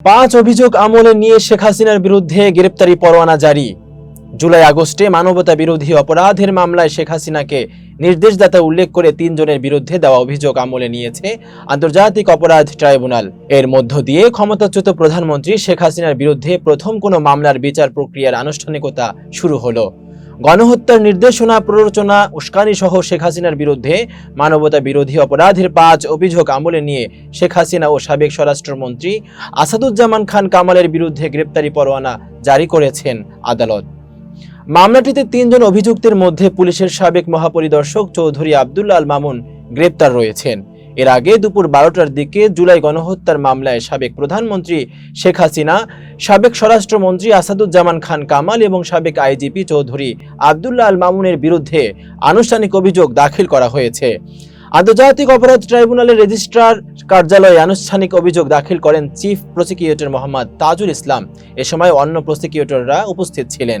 পাঁচ অভিযোগ আমলে নিয়ে শেখ হাসিনার বিরুদ্ধে গ্রেপ্তারি পরোয়ানা জারি। জুলাই আগস্টে মানবতা বিরোধী অপরাধের মামলায় শেখ হাসিনাকে নির্দেশদাতা উল্লেখ করে তিনজনের বিরুদ্ধে দেওয়া অভিযোগ আমলে নিয়েছে আন্তর্জাতিক অপরাধ ট্রাইব্যুনাল। এর মধ্য দিয়ে ক্ষমতাচ্যুত প্রধানমন্ত্রী শেখ হাসিনার বিরুদ্ধে প্রথম কোনো মামলার বিচার প্রক্রিয়ার আনুষ্ঠানিকতা শুরু হলো। গণহত্যার নির্দেশনা, প্ররোচনা, উস্কানি সহ শেখ হাসিনার বিরুদ্ধে মানবতা বিরোধী অপরাধের পাঁচ অভিযোগ আমলে নিয়ে শেখ হাসিনা ও সাবেক স্বরাষ্ট্রমন্ত্রী আসাদুজ্জামান খান কামালের বিরুদ্ধে গ্রেপ্তারি পরোয়ানা জারি করেছেন আদালত। মামলাটিতে তিনজন অভিযুক্তের মধ্যে পুলিশের সাবেক মহাপরিদর্শক চৌধুরী আবদুল্লা আল মামুন গ্রেপ্তার রয়েছেন। এর আগে দুপুর বারোটার দিকে জুলাই গণহত্যার মামলায় সাবেক প্রধানমন্ত্রী শেখ হাসিনা, সাবেক স্বরাষ্ট্রমন্ত্রী আসাদুজ্জামান খান কামাল এবং সাবেক আইজিপি চৌধুরী আবদুল্লাহ আল মামুনের বিরুদ্ধে আনুষ্ঠানিক অভিযোগ দাখিল করা হয়েছে। আন্তর্জাতিক অপরাধ ট্রাইব্যুনালের রেজিস্ট্রার কার্যালয়ে আনুষ্ঠানিক অভিযোগ দাখিল করেন চিফ প্রসিকিউটর মোহাম্মদ তাজুল ইসলাম। এ সময় অন্য প্রসিকিউটররা উপস্থিত ছিলেন।